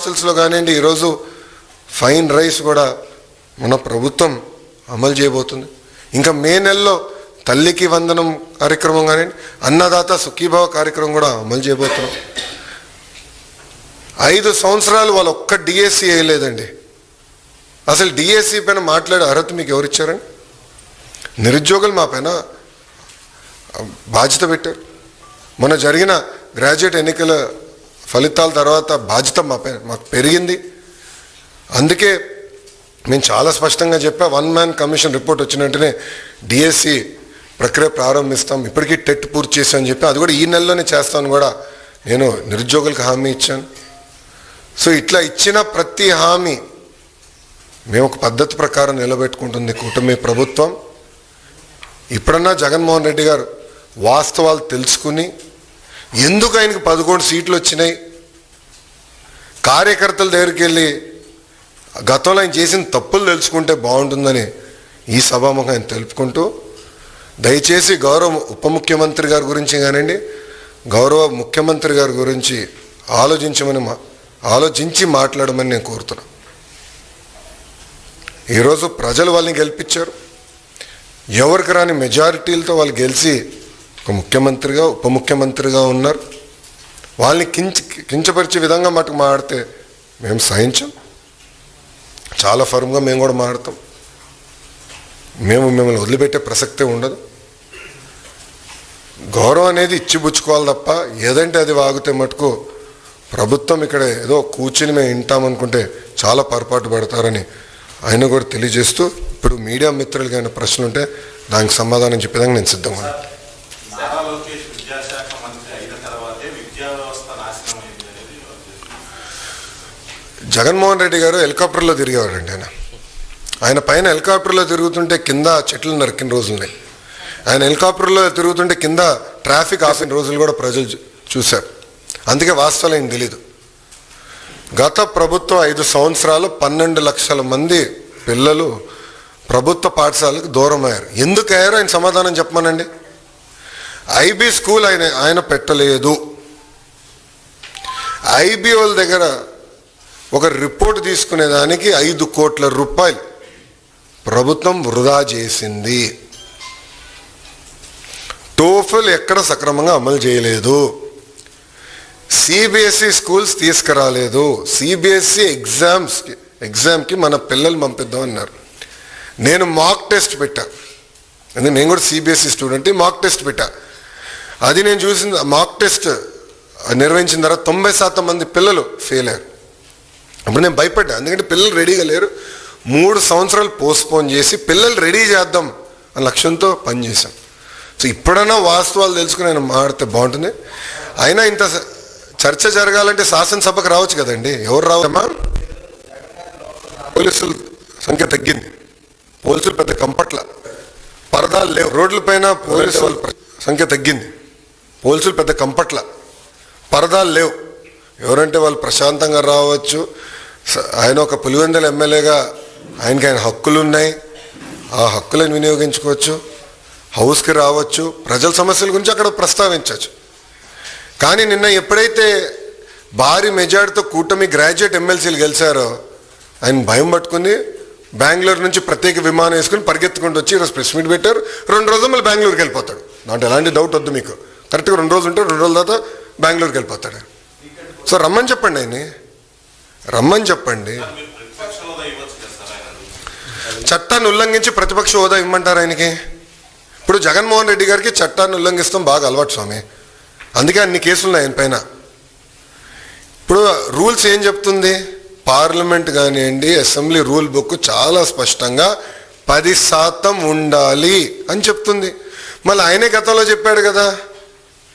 హాస్టల్స్లో కానివ్వండి ఈరోజు ఫైన్ రైస్ కూడా మన ప్రభుత్వం అమలు చేయబోతుంది. ఇంకా మే నెలలో తల్లికి వందనం కార్యక్రమం కానివ్వండి అన్నదాత సుఖీభావ కార్యక్రమం కూడా అమలు చేయబోతున్నాం. ఐదు సంవత్సరాలు వాళ్ళు ఒక్క డిఎస్సి వేయలేదండి. అసలు డిఎస్సి పైన మాట్లాడే అర్హత మీకు ఎవరిచ్చారండి నిరుద్యోగులు మా పైన బాధ్యత పెట్టారు. మొన్న జరిగిన గ్రాడ్యుయేట్ ఎన్నికల ఫలితాల తర్వాత బాధ్యత మా మాకు పెరిగింది. అందుకే మేము చాలా స్పష్టంగా చెప్పా వన్ మ్యాన్ కమిషన్ రిపోర్ట్ వచ్చిన వెంటనే డిఎస్సి ప్రక్రియ ప్రారంభిస్తాం ఇప్పటికీ టెట్ పూర్తి చేసామని చెప్పి అది కూడా ఈ నెలలోనే చేస్తాను కూడా నేను నిరుద్యోగులకు హామీ ఇచ్చాను. సో ఇట్లా ఇచ్చిన ప్రతి హామీ మేము ఒక పద్ధతి ప్రకారం నిలబెట్టుకుంటుంది కూటమి ప్రభుత్వం. ఇప్పుడన్నా జగన్మోహన్ రెడ్డి గారు వాస్తవాలు తెలుసుకుని ఎందుకు ఆయనకి పదకొండు సీట్లు వచ్చినాయి? కార్యకర్తల దగ్గరికి వెళ్ళి గతంలో ఆయన చేసిన తప్పులు తెలుసుకుంటే బాగుంటుందని ఈ సభాముఖం ఆయన తెలుపుకుంటూ దయచేసి గౌరవ ఉప ముఖ్యమంత్రి గారి గురించి కానివ్వండి గౌరవ ముఖ్యమంత్రి గారి గురించి ఆలోచించమని మా ఆలోచించి మాట్లాడమని నేను కోరుతున్నాను ఈరోజు ప్రజలు వాళ్ళని గెలిపించారు. ఎవరికి రాని మెజారిటీలతో వాళ్ళు గెలిచి ఒక ముఖ్యమంత్రిగా ఉప ముఖ్యమంత్రిగా ఉన్నారు. వాళ్ళని కించ కించపరిచే విధంగా మటుకు మాడితే మేము సహించాం. చాలా ఫర్మ్గా మేము కూడా మాడతాం మేము మిమ్మల్ని వదిలిపెట్టే ప్రసక్తే ఉండదు. గౌరవం అనేది ఇచ్చిపుచ్చుకోవాలి తప్ప ఏదంటే అది వాగితే మటుకు ప్రభుత్వం ఇక్కడ ఏదో కూర్చుని మేము వింటామనుకుంటే చాలా పొరపాటు పడతారని ఆయన కూడా తెలియజేస్తూ ఇప్పుడు మీడియా మిత్రులకి ఏమైనా ప్రశ్నలు ఉంటే దానికి సమాధానం చెప్పేదానికి నేను సిద్ధంగా ఉన్నాను. నారా లోకేష్ విద్యాశాఖ మంత్రి అయిన తర్వాతే విద్యా వ్యవస్థ నాశనం అయింది అనేది జగన్మోహన్ రెడ్డి గారు హెలికాప్టర్లో తిరిగేవాడండి ఆయన. ఆయన పైన హెలికాప్టర్లో తిరుగుతుంటే కింద చెట్లు నరికిన రోజులున్నాయి ఆయన హెలికాప్టర్లో తిరుగుతుంటే కింద ట్రాఫిక్ ఆపిన రోజులు కూడా ప్రజలు చూ- చూశారు. అందుకే వాస్తవాలు ఏం తెలీదు. గత ప్రభుత్వం ఐదు సంవత్సరాలు పన్నెండు లక్షల మంది పిల్లలు ప్రభుత్వ పాఠశాలకు దూరం అయ్యారు ఎందుకు ఆయన సమాధానం చెప్పమనండి. ఐబీ స్కూల్ ఆయన ఆయన పెట్టలేదు. ఐబీ వాళ్ళ దగ్గర ఒక రిపోర్ట్ తీసుకునేదానికి ఐదు కోట్ల రూపాయలు ప్రభుత్వం వృధా చేసింది. టోఫల్ ఎక్కడ సక్రమంగా అమలు చేయలేదు. సిబిఎస్ఈ స్కూల్స్ తీసుకురాలేదు. సిబిఎస్ఈ ఎగ్జామ్స్కి ఎగ్జామ్కి మన పిల్లలు పంపిద్దాం అన్నారు. నేను మాక్ టెస్ట్ పెట్టా. ఎందుకంటే నేను కూడా సిబిఎస్ఈ స్టూడెంట్ మాక్ టెస్ట్ పెట్టా. అది నేను చూసిన మాక్ టెస్ట్ నిర్వహించిన తర్వాత తొంభై శాతం మంది పిల్లలు ఫెయిల్ అయ్యారు. అప్పుడు నేను భయపడ్డా ఎందుకంటే పిల్లలు రెడీగా లేరు. మూడు సంవత్సరాలు పోస్ట్పోన్ చేసి పిల్లలు రెడీ చేద్దాం అనే లక్ష్యంతో పనిచేశాం సో ఇప్పుడైనా వాస్తవాలు తెలుసుకుని ఆయన మాడితే బాగుంటుంది. అయినా ఇంత చర్చ జరగాలంటే శాసనసభకు రావచ్చు కదండి. ఎవరు రావమ్మా పోలీసుల సంఖ్య తగ్గింది. పోలీసులు పెద్ద కంపట్ల. పరదాలు లేవు. రోడ్లపైన పోలీసు వాళ్ళ సంఖ్య తగ్గింది. పోలీసులు పెద్ద కంపట్ల. పరదాలు లేవు. ఎవరంటే వాళ్ళు ప్రశాంతంగా రావచ్చు. ఆయన ఒక పులివెందల ఎమ్మెల్యేగా ఆయనకి ఆయన హక్కులు ఉన్నాయి ఆ హక్కులను వినియోగించుకోవచ్చు. హౌస్కి రావచ్చు. ప్రజల సమస్యల గురించి అక్కడ ప్రస్తావించవచ్చు. కానీ నిన్న ఎప్పుడైతే భారీ మెజార్టీతో కూటమి గ్రాడ్యుయేట్ ఎమ్మెల్సీలు గెలిచారో ఆయన భయం పట్టుకుని బెంగళూరు నుంచి ప్రత్యేక విమానం వేసుకుని పరిగెత్తుకుంటూ వచ్చి ఈరోజు ప్రెస్ మీట్ పెట్టారు. రెండు రోజులు మళ్ళీ బెంగళూరుకి వెళ్ళిపోతాడు. దాంట్లో ఎలాంటి డౌట్ వద్దు మీకు. కరెక్ట్గా రెండు రోజులు ఉంటే రెండు రోజుల తర్వాత బెంగళూరుకి వెళ్ళిపోతాడు. సో రమ్మని చెప్పండి ఆయన్ని. రమ్మని చెప్పండి. చట్టాన్ని ఉల్లంఘించి ప్రతిపక్ష హోదా ఇమ్మంటారు ఆయనకి? ఇప్పుడు జగన్మోహన్ రెడ్డి గారికి చట్టాన్ని ఉల్లంఘిస్తాం బాగా అలవాటు స్వామి. అందుకే అన్ని కేసులు ఉన్నాయి ఆయన పైన. ఇప్పుడు రూల్స్ ఏం చెప్తుంది? పార్లమెంట్ కానివ్వండి అసెంబ్లీ రూల్ బుక్ చాలా స్పష్టంగా పది శాతం ఉండాలి అని చెప్తుంది. మళ్ళీ ఆయనే గతంలో చెప్పాడు కదా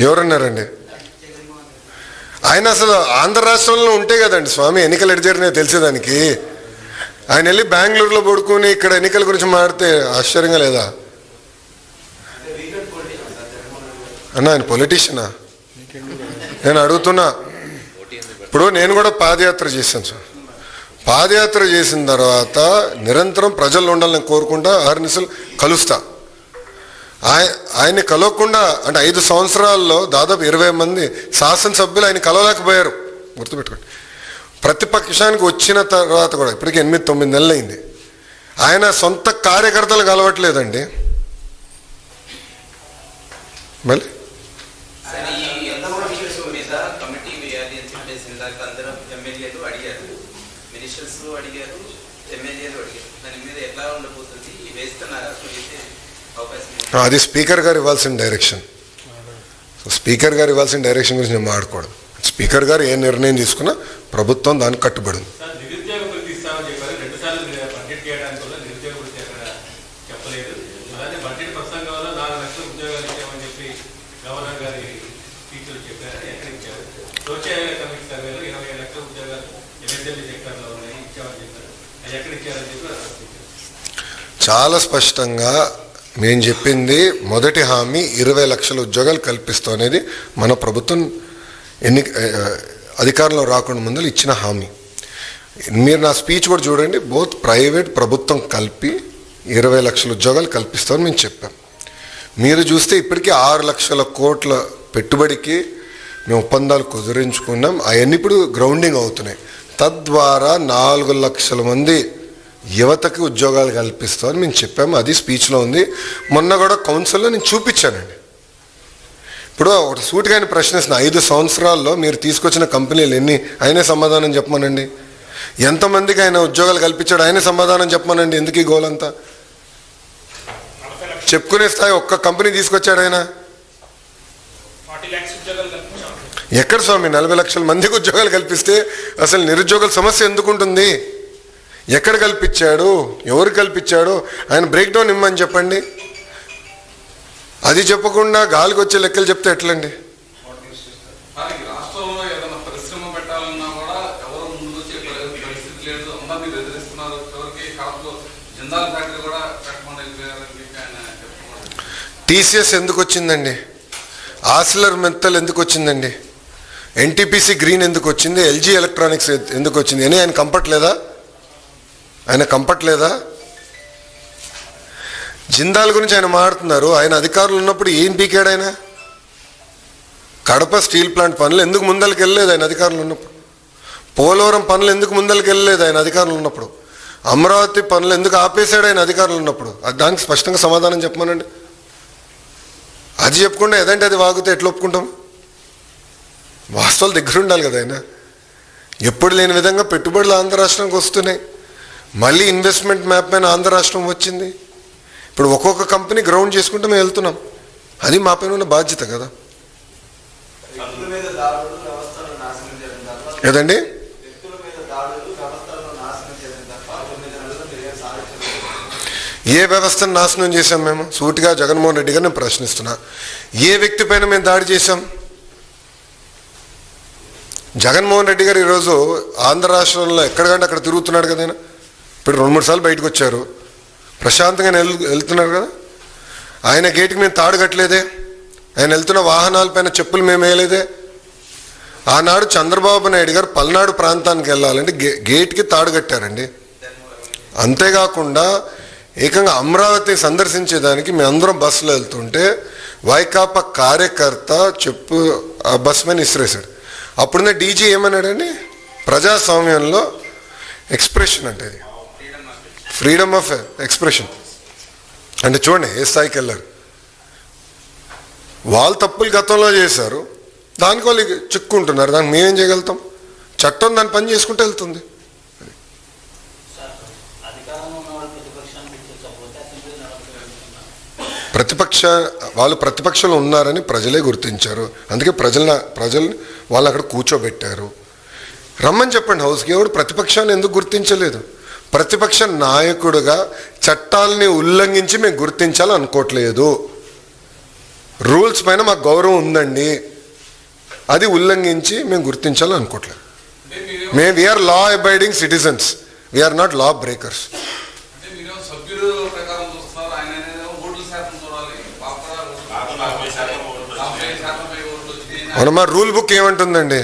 ఎవరున్నారండి ఆయన అసలు ఆంధ్ర రాష్ట్రంలో ఉంటే కదండి స్వామి ఎన్నికలు ఎడిచారనే తెలిసేదానికి ఆయన వెళ్ళి బెంగళూరులో పడుకుని ఇక్కడ ఎన్నికల గురించి మాడితే ఆశ్చర్యంగా లేదా? అన్న ఆయన పొలిటీషియనా నేను అడుగుతున్నా. ఇప్పుడు నేను కూడా పాదయాత్ర చేశాను సార్. పాదయాత్ర చేసిన తర్వాత నిరంతరం ప్రజలు ఉండాలని కోరుకుంటా ఆర్నిసలు కలుస్తా. ఆయన ఆయన్ని కలవకుండా అంటే ఐదు సంవత్సరాల్లో దాదాపు ఇరవై మంది శాసనసభ్యులు ఆయన కలవలేకపోయారు. గుర్తుపెట్టుకోండి. ప్రతిపక్షానికి వచ్చిన తర్వాత కూడా ఇప్పటికి ఎనిమిది తొమ్మిది నెలలు అయింది ఆయన సొంత కార్యకర్తలు కలవట్లేదండి. మళ్ళీ సరే ఈ ఎంతమంది ఇష్యూస్ మీద కమిటీ వేయాలి అని చెప్పేసి ఇందాక అందరూ ఎమ్మెల్యేలు అడిగారు మినిస్టర్స్ అడిగారు ఎమ్మెల్యేలు అడిగారు దాని మీద ఎట్లా ఉండబోతుంది వేస్తున్నారా అసలు వేసే అవకాశం ఉందా? అది స్పీకర్ గారు ఇవ్వాల్సిన డైరెక్షన్. సో స్పీకర్ గారు ఇవ్వాల్సిన డైరెక్షన్ గురించి నేను మాట్లాడకూడదు. స్పీకర్ గారు ఏ నిర్ణయం తీసుకున్నా ప్రభుత్వం దానికి కట్టుబడి ఉంది. సార్ నిరుద్యోగ వృత్తి ఇస్తామని చెప్పారు. రెండు సార్లు మీరు బడ్జెట్ చేయడానికి వల్ల నిరుద్యోగ వృత్తి అక్కడ చెప్పలేదు. అలానే బడ్జెట్ ప్రసంగంలో నాలుగు లక్షల ఉద్యోగాలు ఇచ్చామని చెప్పి గవర్నర్ గారి స్పీచ్లు చెప్పారు. ఎక్కడ ఇచ్చారు? సోషల్ ఎకనామిక్ సర్వేలో ఇరవై ఏడు లక్షల ఉద్యోగాలు ఎంఎస్ఎల్ఈ సెక్టర్లో ఉన్నాయి ఇచ్చామని చెప్పారు. అది ఎక్కడ ఇచ్చారని చెప్పి ప్రశ్నించారు చాలా స్పష్టంగా మేము చెప్పింది మొదటి హామీ ఇరవై లక్షల ఉద్యోగాలు కల్పిస్తాం అనేది మన ప్రభుత్వం ఎన్ని అధికారంలో రాకుండా ముందు ఇచ్చిన హామీ. మీరు నా స్పీచ్ కూడా చూడండి బోత్ ప్రైవేట్ ప్రభుత్వం కలిపి ఇరవై లక్షల ఉద్యోగాలు కల్పిస్తామని మేము చెప్పాం. మీరు చూస్తే ఇప్పటికీ ఆరు లక్షల కోట్ల పెట్టుబడికి మేము ఒప్పందాలు కుదిరించుకున్నాం. అవన్నీ ఇప్పుడు గ్రౌండింగ్ అవుతున్నాయి. తద్వారా నాలుగు లక్షల మంది యువతకి ఉద్యోగాలు కల్పిస్తామని మేము చెప్పాము. అది స్పీచ్లో ఉంది. మొన్న కూడా కౌన్సిల్లో నేను చూపించానండి. ఇప్పుడు ఒక సూటిగా ఆయన ప్రశ్నిస్తున్న ఐదు సంవత్సరాల్లో మీరు తీసుకొచ్చిన కంపెనీలు ఎన్ని? ఆయనే సమాధానం చెప్పమనండి. ఎంతమందికి ఆయన ఉద్యోగాలు కల్పించాడు? ఆయనే సమాధానం చెప్పమనండి. ఎందుకు ఈ గోలంతా చెప్పుకునే స్థాయి ఒక్క కంపెనీ తీసుకొచ్చాడు ఆయన. ఎక్కడ స్వామి? నలభై లక్షల మందికి ఉద్యోగాలు కల్పిస్తే అసలు నిరుద్యోగుల సమస్య ఎందుకు ఉంటుంది ఎక్కడ కల్పించాడు? ఎవరు కల్పించాడు? ఆయన బ్రేక్ డౌన్ ఇమ్మని చెప్పండి. అది చెప్పకుండా గాలికి వచ్చే లెక్కలు చెప్తే ఎట్లండి? టీసీఎస్ ఎందుకు వచ్చిందండి ఆసిలర్ మెత్తల్ ఎందుకు వచ్చిందండి ఎన్టీపీసీ గ్రీన్ ఎందుకు వచ్చింది ఎల్జీ ఎలక్ట్రానిక్స్ ఎందుకు వచ్చింది అని ఆయన కంఫర్ట్ లేదా? ఆయన కంపట్లేదా? జిందాల్ గురించి ఆయన మాట్లాడుతున్నారు. ఆయన అధికారులు ఉన్నప్పుడు ఏం పీకాడు ఆయన? కడప స్టీల్ ప్లాంట్ పనులు ఎందుకు ముందరికి వెళ్ళలేదు ఆయన అధికారులు ఉన్నప్పుడు? పోలవరం పనులు ఎందుకు ముందరికి వెళ్ళలేదు ఆయన అధికారులు ఉన్నప్పుడు? అమరావతి పనులు ఎందుకు ఆపేశాడు ఆయన అధికారులు ఉన్నప్పుడు? అది దానికి స్పష్టంగా సమాధానం చెప్పమనండి. అది చెప్పకుండా ఏదంటే అది వాగితే ఎట్లా ఒప్పుకుంటాం? వాస్తవాలు దగ్గర ఉండాలి కదా ఆయన. ఎప్పుడు లేని విధంగా పెట్టుబడులు ఆంధ్ర రాష్ట్రానికి వస్తున్నాయి. మళ్ళీ ఇన్వెస్ట్మెంట్ మ్యాప్ పైన ఆంధ్ర రాష్ట్రం వచ్చింది. ఇప్పుడు ఒక్కొక్క కంపెనీ గ్రౌండ్ చేసుకుంటూ మేము వెళ్తున్నాం. అది మా పైన ఉన్న బాధ్యత కదా. ఏదండి? ఏ వ్యవస్థను నాశనం చేశాం మేము? సూటిగా జగన్మోహన్ రెడ్డి గారిని ప్రశ్నిస్తున్నా. ఏ వ్యక్తి పైన మేము దాడి చేశాం? జగన్మోహన్ రెడ్డి గారు ఈరోజు ఆంధ్ర రాష్ట్రంలో ఎక్కడికంటే అక్కడ తిరుగుతున్నాడు కదా ఇప్పుడు రెండు మూడు సార్లు బయటకు వచ్చారు. ప్రశాంతంగా వెళ్తున్నారు కదా. ఆయన గేటుకి మేము తాడు కట్టలేదే. ఆయన వెళ్తున్న వాహనాలపైన చెప్పులు మేము వేయలేదే. ఆనాడు చంద్రబాబు నాయుడు గారు పల్నాడు ప్రాంతానికి వెళ్ళాలంటే గే గేట్కి తాడు కట్టారండి. అంతేకాకుండా ఏకంగా అమరావతి సందర్శించేదానికి మేమందరం బస్సులో వెళ్తుంటే వైకాపా కార్యకర్త చెప్పు ఆ బస్ మీద ఇసిరేశాడు. అప్పుడున్న డీజీ ఏమన్నాడండి? ప్రజాస్వామ్యంలో ఎక్స్ప్రెషన్ అంటే ఫ్రీడమ్ ఆఫ్ ఎక్స్ప్రెషన్ అంటే చూడండి ఏ స్థాయికి వెళ్ళారు వాళ్ళు తప్పులు గతంలో చేశారు దానికి వాళ్ళు చిక్కుంటున్నారు దానికి మేమేం చేయగలుగుతాం? చట్టం దాని పని చేసుకుంటూ వెళ్తుంది. ప్రతిపక్ష వాళ్ళు ప్రతిపక్షంలో ఉన్నారని ప్రజలే గుర్తించారు. అందుకే ప్రజల ప్రజల్ని వాళ్ళు అక్కడ కూర్చోబెట్టారు. రమ్మని చెప్పండి హౌస్కి ఎవడు ప్రతిపక్షాన్ని ఎందుకు గుర్తించలేదు? ప్రతిపక్ష నాయకుడుగా చట్టాలని ఉల్లంఘించి మేము గుర్తించాలని అనుకోవట్లేదు రూల్స్ పైన మాకు గౌరవం ఉందండి. అది ఉల్లంఘించి మేము గుర్తించాలని అనుకోవట్లేదు మేము we are law abiding citizens we are not law breakers అంటే మీరేమో సభ్యులు ప్రకారం చూస్తున్నారు ఆయన ఏమో ఓట్ల శాతం చూడాలి. పాపరా నాకు నలభై శాతం ఓట్లు నలభై వచ్చినాయి. శాతం పై ఓట్లు వచ్చినాయి. మన మా రూల్ బుక్ ఏమంటుందండి?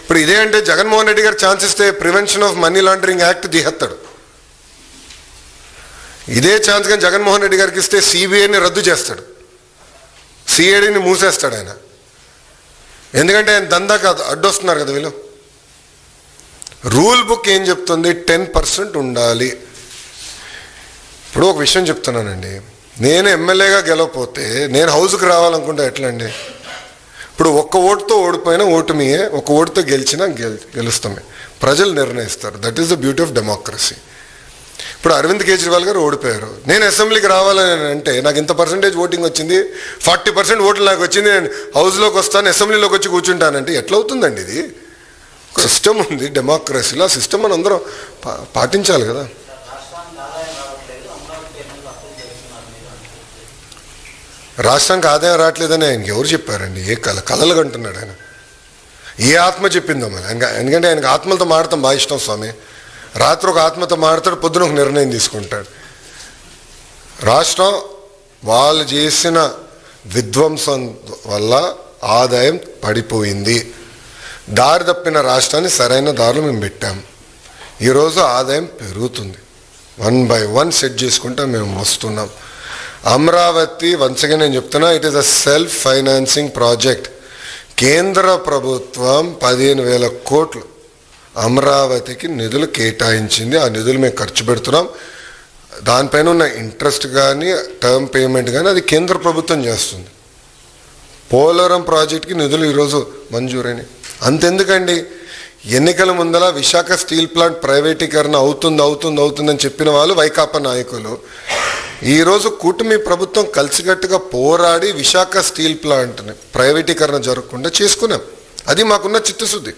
ఇప్పుడు ఇదే అంటే జగన్మోహన్ రెడ్డి గారు ఛాన్స్ ఇస్తే prevention of money laundering act తీహెత్తాడు ఇదే ఛాన్స్ కానీ జగన్మోహన్ రెడ్డి గారికి ఇస్తే సిబిఐని రద్దు చేస్తాడు. సిఐడిని మూసేస్తాడు ఆయన. ఎందుకంటే ఆయన దందా కాదు అడ్డొస్తున్నారు కదా వీళ్ళు. రూల్ బుక్ ఏం చెప్తుంది? టెన్ పర్సెంట్ ఉండాలి. ఇప్పుడు ఒక విషయం చెప్తున్నానండి. నేను ఎమ్మెల్యేగా గెలవపోతే నేను హౌస్కి రావాలనుకుంటే ఎట్లా అండి ఇప్పుడు ఒక్క ఓటుతో ఓడిపోయినా ఓటమియే ఒక ఓటుతో గెలిచినా గెల్ గెలుస్తామే. ప్రజలు నిర్ణయిస్తారు. That is the beauty of democracy ఇప్పుడు అరవింద్ కేజ్రీవాల్ గారు ఓడిపోయారు. నేను అసెంబ్లీకి రావాలని అంటే నాకు ఇంత పర్సెంటేజ్ ఓటింగ్ వచ్చింది ఫార్టీ పర్సెంట్ ఓట్లు నాకు వచ్చింది నేను హౌస్లోకి వస్తాను అసెంబ్లీలోకి వచ్చి కూర్చుంటానంటే ఎట్లా అవుతుందండి ఇది? సిస్టమ్ ఉంది డెమోక్రసీలో ఆ సిస్టమ్ మనం అందరం పా- పాటించాలి కదా. రాష్ట్రానికి ఆదాయం రావట్లేదని ఆయనకి ఎవరు చెప్పారండి? ఏ కళ కళలు కంటున్నాడు ఆయన. ఏ ఆత్మ చెప్పిందో మరి? ఆయన ఎందుకంటే ఆయనకి ఆత్మలతో మాడతాం బాగా ఇష్టం స్వామి. రాత్రి ఒక ఆత్మతో మాడతాడు పొద్దున ఒక నిర్ణయం తీసుకుంటాడు. రాష్ట్రం వాళ్ళు చేసిన విధ్వంసం వల్ల ఆదాయం పడిపోయింది. దారి తప్పిన రాష్ట్రాన్ని సరైన దారిలో మేము పెట్టాం. ఈరోజు ఆదాయం పెరుగుతుంది. వన్ బై వన్ సెట్ చేసుకుంటూ మేము వస్తున్నాం. అమరావతి వంచగా నేను చెప్తున్నా it is a self financing project కేంద్ర ప్రభుత్వం పదిహేను వేల కోట్లు అమరావతికి నిధులు కేటాయించింది. ఆ నిధులు మేము ఖర్చు పెడుతున్నాం. దానిపైన ఉన్న ఇంట్రెస్ట్ కానీ టర్మ్ పేమెంట్ కానీ అది కేంద్ర ప్రభుత్వం చేస్తుంది. పోలవరం ప్రాజెక్ట్కి నిధులు ఈరోజు మంజూరైనవి అంతెందుకండి? ఎన్నికల ముందల విశాఖ స్టీల్ ప్లాంట్ ప్రైవేటీకరణ అవుతుంది అవుతుంది అవుతుందని చెప్పిన వాళ్ళు వైకాపా నాయకులు. ఈరోజు కూటమి ప్రభుత్వం కలిసికట్టుగా పోరాడి విశాఖ స్టీల్ ప్లాంట్ని ప్రైవేటీకరణ జరగకుండా చేసుకున్నాం. అది మాకున్న చిత్తశుద్ధి.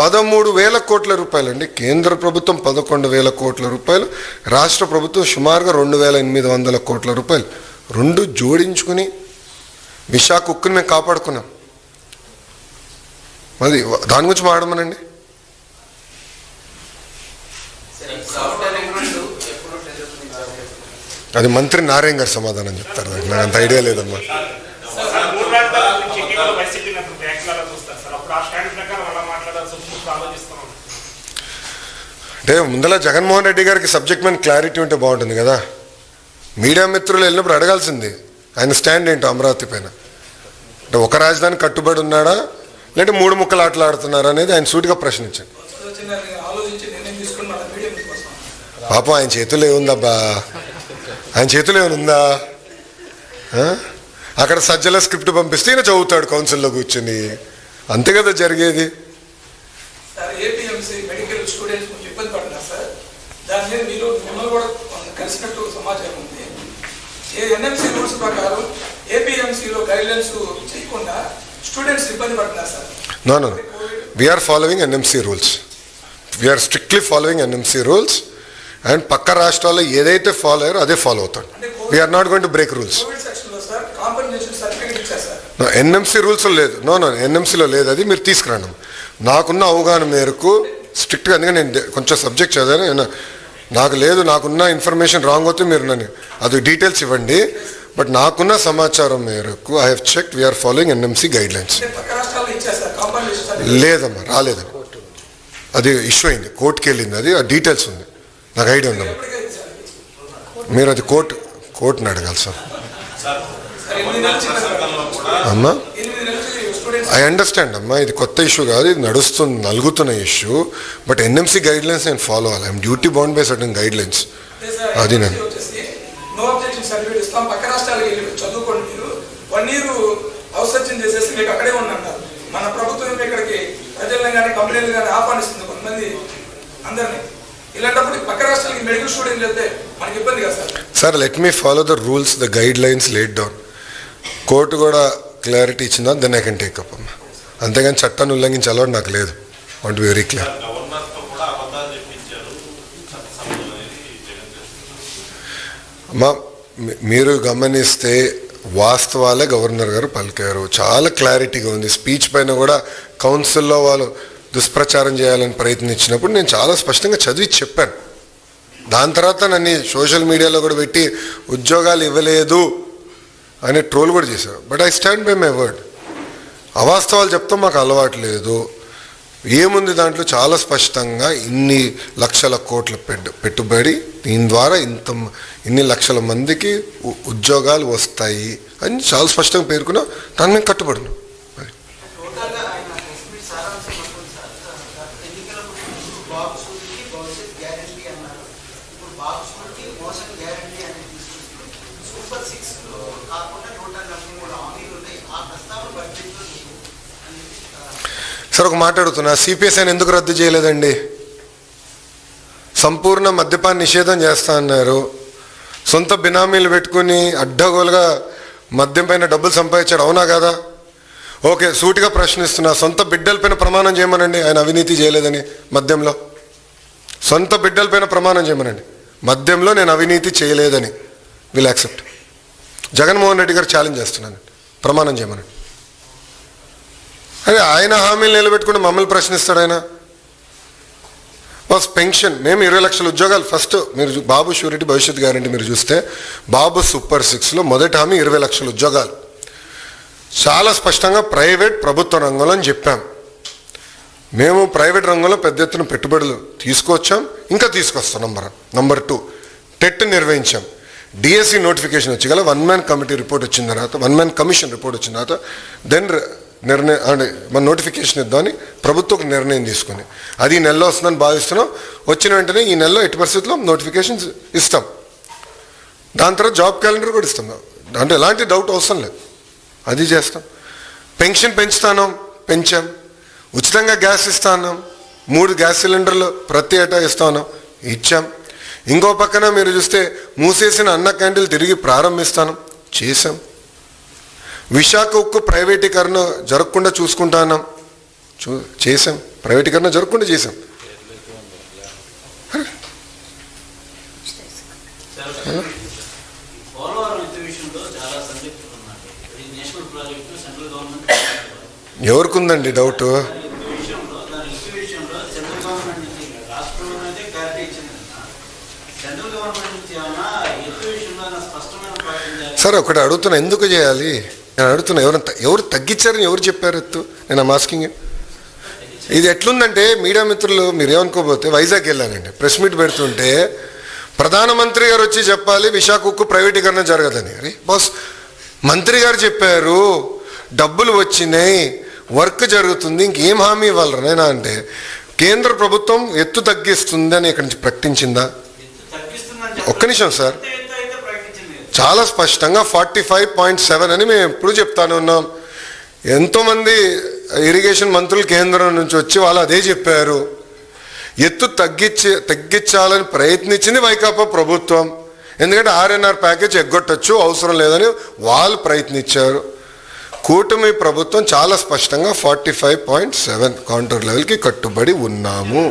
పదమూడు వేల కోట్ల రూపాయలండి. కేంద్ర ప్రభుత్వం పదకొండు వేల కోట్ల రూపాయలు రాష్ట్ర ప్రభుత్వం సుమారుగా రెండు వేల ఎనిమిది వందల కోట్ల రూపాయలు. రెండు జోడించుకుని విశాఖ ఉక్కుని మేము కాపాడుకున్నాం. మరి దాని గురించి మాడమనండి అది మంత్రి నారాయణ గారు సమాధానం చెప్తారు. దానికి నాకు అంత ఐడియా లేదమ్మా. అంటే ముందల జగన్మోహన్ రెడ్డి గారికి సబ్జెక్ట్ మీద క్లారిటీ ఉంటే బాగుంటుంది కదా. మీడియా మిత్రులు వెళ్ళినప్పుడు అడగాల్సింది ఆయన స్టాండ్ ఏంటో అమరావతి పైన. అంటే ఒక రాజధాని కట్టుబడి ఉన్నాడా లేదంటే మూడు ముక్కలు ఆటలాడుతున్నారా అనేది ఆయన సూటిగా ప్రశ్నించాడు. పాపం ఆయన చేతులు ఏముందబ్బా? ఆయన చేతులు ఏమైనా అక్కడ సజ్జల స్క్రిప్ట్ పంపిస్తే ఈయన చదువుతాడు కౌన్సిల్లో కూర్చుని. అంతే కదా జరిగేది. సార్ ఏపీఎంసీ మెడికల్ స్టూడెంట్స్ కొంచెం ఇబ్బంది పడుతున్నారు సార్. దాని మీద మీరు మిమ్మల్ని కూడా కలిసినట్టు సమాచారం ఉంది. ఏ ఎన్ఎంసీ రూల్స్ ప్రకారం ఏపీఎంసీలో గైడ్లైన్స్ చేయకుండా స్టూడెంట్స్ ఇబ్బంది పడుతున్నారు sir. No no we are following NMC rules we are strictly following NMC rules and పక్క రాష్ట్రాల్లో ఏదైతే ఫాలో అయ్యారో అదే ఫాలో అవుతాడు we are not going to break rules NMC rules లేదు. నో నో ఎన్ఎంసీలో లేదు. అది మీరు తీసుకురండి. నాకున్న అవగాహన మేరకు స్ట్రిక్ట్గా అందుకని నేను కొంచెం సబ్జెక్ట్ చదివాను. నేను నాకు లేదు నాకున్న ఇన్ఫర్మేషన్ రాంగ్ అవుతే మీరు నన్ను అది డీటెయిల్స్ ఇవ్వండి. బట్ నాకున్న సమాచారం మేరకు I have check we are following NMC guidelines లేదమ్మా రాలేదమ్మా. అది ఇష్యూ అయింది కోర్టుకి వెళ్ళింది అది ఆ డీటెయిల్స్ ఉంది. నాకు ఐడియా ఉందమ్మా. మీరు అది కోర్టు కోర్టుని అడగాలి సార్. అమ్మా? ఐ అండర్స్టాండ్ అమ్మా ఇది కొత్త ఇష్యూ కాదు ఇది నడుస్తుంది నలుగుతున్న issue but NMC guidelines నేను ఫాలో అవ్వాలి. I'm duty bound by certain guidelines అది నేను. మన ప్రభుత్వం ఇక్కడికి ప్రజలను కానీ కంపెనీలు కానీ ఆహ్వానిస్తుంది కొంతమంది అందరినీ. Sir? Let me follow the rules the guidelines laid down court కూడా క్లారిటీ ఇచ్చిందా? Then I can take up అమ్మా అంతేగాని చట్టాన్ని ఉల్లంఘించే అలవాటు నాకు లేదు. వాంట్ వెరీ క్లియర్ అమ్మా మీరు గమనిస్తే వాస్తవాలే గవర్నర్ గారు పలికారు. చాలా క్లారిటీగా ఉంది. స్పీచ్ పైన కూడా కౌన్సిల్లో వాళ్ళు దుష్ప్రచారం చేయాలని ప్రయత్నించినప్పుడు నేను చాలా స్పష్టంగా చదివి చెప్పాను. దాని తర్వాత నన్ను సోషల్ మీడియాలో కూడా పెట్టి ఉద్యోగాలు ఇవ్వలేదు. అనే ట్రోల్ కూడా చేశారు. But I stand by my word అవాస్తవాలు చెప్తాం మాకు అలవాటు లేదు. ఏముంది దాంట్లో? చాలా స్పష్టంగా ఇన్ని లక్షల కోట్ల పెట్టు పెట్టుబడి దీని ద్వారా ఇంత ఇన్ని లక్షల మందికి ఉద్యోగాలు వస్తాయి అని చాలా స్పష్టంగా పేర్కొన్నా దాన్ని మేము కట్టుబడినాం టోటల్గా ఆయన ప్రెస్ మీట్ సారాంశం ఉంటుంది సార్ ఎన్నికల ముందు బాబు సూరికి భవిష్యత్ గ్యారంటీ అన్నారు ఇప్పుడు బాబు సూరికి మోషన్ గ్యారంటీ అనేది తీసుకొస్తూ సూపర్ సిక్స్ కాకుండా నూట నలభై మూడు హామీలు ఉన్నాయి ఆ ప్రస్తావన బడ్జెట్లో లేదు అని ఆ, సార్ ఒక మాట్లాడుతున్నా సిపిఎస్ఐని ఎందుకు రద్దు చేయలేదండి? సంపూర్ణ మద్యపాన నిషేధం చేస్తా అన్నారు. సొంత బినామీలు పెట్టుకుని అడ్డగోలుగా మద్యం పైన డబ్బులు సంపాదించాడు అవునా కదా? ఓకే సూటిగా ప్రశ్నిస్తున్నా సొంత బిడ్డలపైన ప్రమాణం చేయమనండి ఆయన అవినీతి చేయలేదని మద్యంలో. సొంత బిడ్డలపైన ప్రమాణం చేయమనండి మద్యంలో నేను అవినీతి చేయలేదని. విల్ యాక్సెప్ట్ జగన్మోహన్ రెడ్డి గారు ఛాలెంజ్ చేస్తున్నాను ప్రమాణం చేయమనండి. అదే ఆయన హామీలు నిలబెట్టుకుంటే మమ్మల్ని ప్రశ్నిస్తాడు ఆయన. పెన్షన్ మేము ఇరవై లక్షల ఉద్యోగాలు. ఫస్ట్ మీరు బాబు షూరిటీ భవిష్యత్ గ్యారంటీ మీరు చూస్తే బాబు సూపర్ సిక్స్లో మొదటి హామీ ఇరవై లక్షల ఉద్యోగాలు. చాలా స్పష్టంగా ప్రైవేట్ ప్రభుత్వ రంగంలో అని చెప్పాం. మేము ప్రైవేట్ రంగంలో పెద్ద ఎత్తున పెట్టుబడులు తీసుకొచ్చాం. ఇంకా తీసుకొస్తాం నంబర్ నంబర్ టూ టెట్ నిర్వహించాం. డిఎస్సి నోటిఫికేషన్ వచ్చి గల వన్ మ్యాన్ కమిటీ రిపోర్ట్ వచ్చిన తర్వాత వన్ మ్యాన్ కమిషన్ రిపోర్ట్ వచ్చిన తర్వాత దెన్ నిర్ణయం అంటే మన నోటిఫికేషన్ ఇద్దామని ప్రభుత్వం ఒక నిర్ణయం తీసుకుని అది ఈ నెలలో వస్తుందని భావిస్తున్నాం. వచ్చిన వెంటనే ఈ నెలలో ఎట్టి పరిస్థితుల్లో నోటిఫికేషన్స్ ఇస్తాం. దాని తర్వాత జాబ్ క్యాలెండర్ కూడా ఇస్తాం. అంటే ఎలాంటి డౌట్ అవసరం లేదు. అది చేస్తాం. పెన్షన్ పెంచుతాను పెంచాం. ఉచితంగా గ్యాస్ ఇస్తాను. మూడు గ్యాస్ సిలిండర్లు ప్రతి ఏటా ఇస్తాను. ఇచ్చాం. ఇంకో పక్కన మీరు చూస్తే మూసేసిన అన్న క్యాంటీన్లు తిరిగి ప్రారంభిస్తాను. చేశాం. విశాఖ ఉక్కు ప్రైవేటీకరణ జరగకుండా చూసుకుంటాన్నాం చూ చేశాం. ప్రైవేటీకరణ జరగకుండా చేశాం. ఎవరికి ఉందండి డౌట్? సరే ఒకటి అడుగుతున్నా ఎందుకు చేయాలి? నేను అడుగుతున్నా ఎవరు ఎవరు తగ్గించారని ఎవరు చెప్పారు ఎత్తు? నేను మాస్కింగ్ ఇది ఎట్లుందంటే మీడియా మిత్రులు మీరు ఏమనుకోపోతే వైజాగ్ వెళ్ళానండి ప్రెస్ మీట్ పెడుతుంటే ప్రధానమంత్రి గారు వచ్చి చెప్పాలి విశాఖ ఉక్కు ప్రైవేటీకరణ జరగదని. అరే బాస్ మంత్రి గారు చెప్పారు డబ్బులు వచ్చినాయి వర్క్ జరుగుతుంది ఇంకేం హామీ ఇవ్వాలరా నైనా అంటే కేంద్ర ప్రభుత్వం ఎత్తు తగ్గిస్తుంది అని ఇక్కడి నుంచి ప్రకటించిందా? ఒక్క నిమిషం సార్ చెప్పి ఎత్తు అయితే ప్రకటించింది కదా. చాలా స్పష్టంగా ఫార్టీ ఫైవ్ పాయింట్ సెవెన్ అని మేము ఎప్పుడు చెప్తానే ఉన్నాం. ఎంతోమంది ఇరిగేషన్ మంత్రులు కేంద్రం నుంచి వచ్చి వాళ్ళు అదే చెప్పారు. ఎత్తు తగ్గించి తగ్గించాలని ప్రయత్నించింది వైకాపా ప్రభుత్వం. ఎందుకంటే ఆర్ఎన్ఆర్ ప్యాకేజ్ ఎగ్గొట్టచ్చు అవసరం లేదని వాళ్ళు ప్రయత్నించారు. కూటమి ప్రభుత్వం చాలా స్పష్టంగా forty five point seven counter లెవెల్కి కట్టుబడి ఉన్నాము.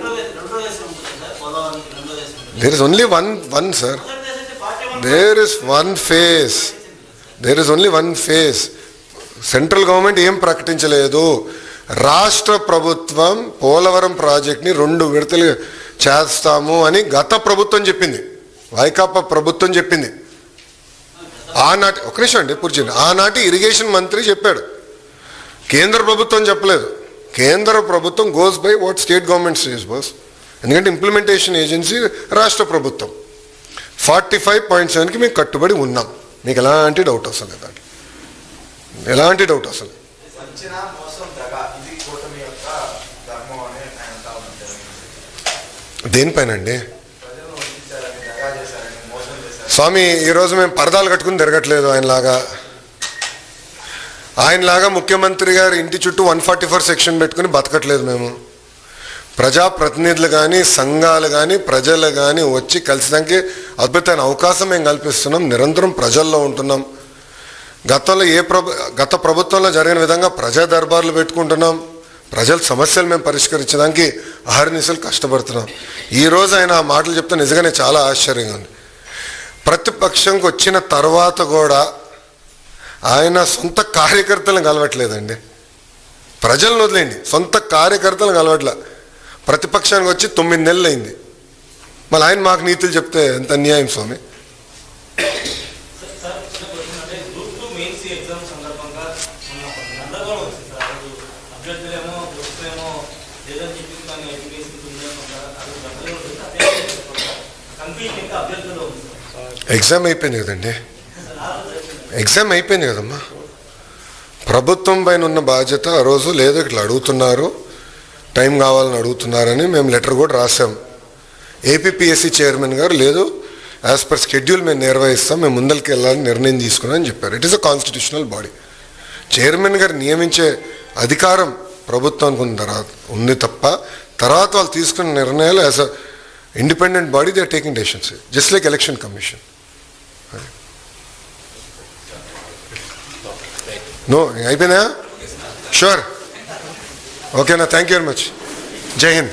There is only one one sir there is one phase there is only one phase central government ఏం ప్రకటించలేదు. రాష్ట్ర ప్రభుత్వం పోలవరం ప్రాజెక్ట్ని రెండు విడతలు చేస్తాము అని గత ప్రభుత్వం చెప్పింది. వైకాపా ప్రభుత్వం చెప్పింది. ఆనాటి ఒక నిమిషం అండి పూర్తి ఆనాటి ఇరిగేషన్ మంత్రి చెప్పాడు. కేంద్ర ప్రభుత్వం చెప్పలేదు. కేంద్ర ప్రభుత్వం goes by what state government says bus ఎందుకంటే ఇంప్లిమెంటేషన్ ఏజెన్సీ రాష్ట్ర ప్రభుత్వం. ఫార్టీ ఫైవ్ పాయింట్ సెవెన్కి మేము కట్టుబడి ఉన్నాం. మీకు ఎలాంటి డౌట్ అసలు దాంట్లో ఎలాంటి డౌట్ ఉన్నారు దేనిపైన అండి స్వామి ఈరోజు మేము పరదాలు కట్టుకుని తిరగట్లేదు ఆయనలాగా. ఆయనలాగా ముఖ్యమంత్రి గారు ఇంటి చుట్టూ వన్ ఫార్టీ ఫోర్ సెక్షన్ పెట్టుకుని బతకట్లేదు మేము. ప్రజాప్రతినిధులు కానీ సంఘాలు కానీ ప్రజలు కానీ వచ్చి కలిసడానికి అద్భుతమైన అవకాశం మేము కల్పిస్తున్నాం. నిరంతరం ప్రజల్లో ఉంటున్నాం. గతంలో ఏ ప్రభు గత ప్రభుత్వంలో జరిగిన విధంగా ప్రజా దర్బార్లు పెట్టుకుంటున్నాం. ప్రజల సమస్యలు మేము పరిష్కరించడానికి అహర్నిశలు కష్టపడుతున్నాం. ఈరోజు ఆయన ఆ మాటలు చెప్తే నిజంగానే చాలా ఆశ్చర్యంగా ఉంది. ప్రతిపక్షంకి వచ్చిన తర్వాత కూడా ఆయన సొంత కార్యకర్తలను కలవట్లేదండి. ప్రజలను వదిలేండి సొంత కార్యకర్తలను కలవట్లేదు ప్రతిపక్షానికి వచ్చి తొమ్మిది నెలలు అయింది మళ్ళీ ఆయన మాకు నీతులు చెప్తే ఎంత అన్యాయం స్వామి? ఎగ్జామ్ అయిపోయింది కదండి. ఎగ్జామ్ అయిపోయింది కదమ్మా. ప్రభుత్వం పైన ఉన్న బాధ్యత ఆ రోజు లేదు ఇట్లా అడుగుతున్నారు. టైం కావాలని అడుగుతున్నారని మేము లెటర్ కూడా రాసాం ఏపీపీఎస్సీ చైర్మన్ గారు లేదు యాజ్ పర్ షెడ్యూల్ మేము నిర్వహిస్తాం మేము ముందరికి వెళ్ళాలని నిర్ణయం తీసుకున్నామని చెప్పారు. It is a constitutional body chairman గారు నియమించే అధికారం ప్రభుత్వానికి ఉన్న తర్వాత ఉంది తప్ప తర్వాత వాళ్ళు తీసుకున్న నిర్ణయాలు as a independent body they are taking decisions just like election commission no అయిపోయిందా? షూర్ ఓకేనా థ్యాంక్ యూ వెరీ మచ్ జై హింద్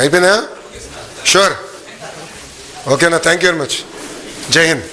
అయిపోయిందా షూర్ ఓకేనా థ్యాంక్ యూ వెరీ మచ్ జై హింద్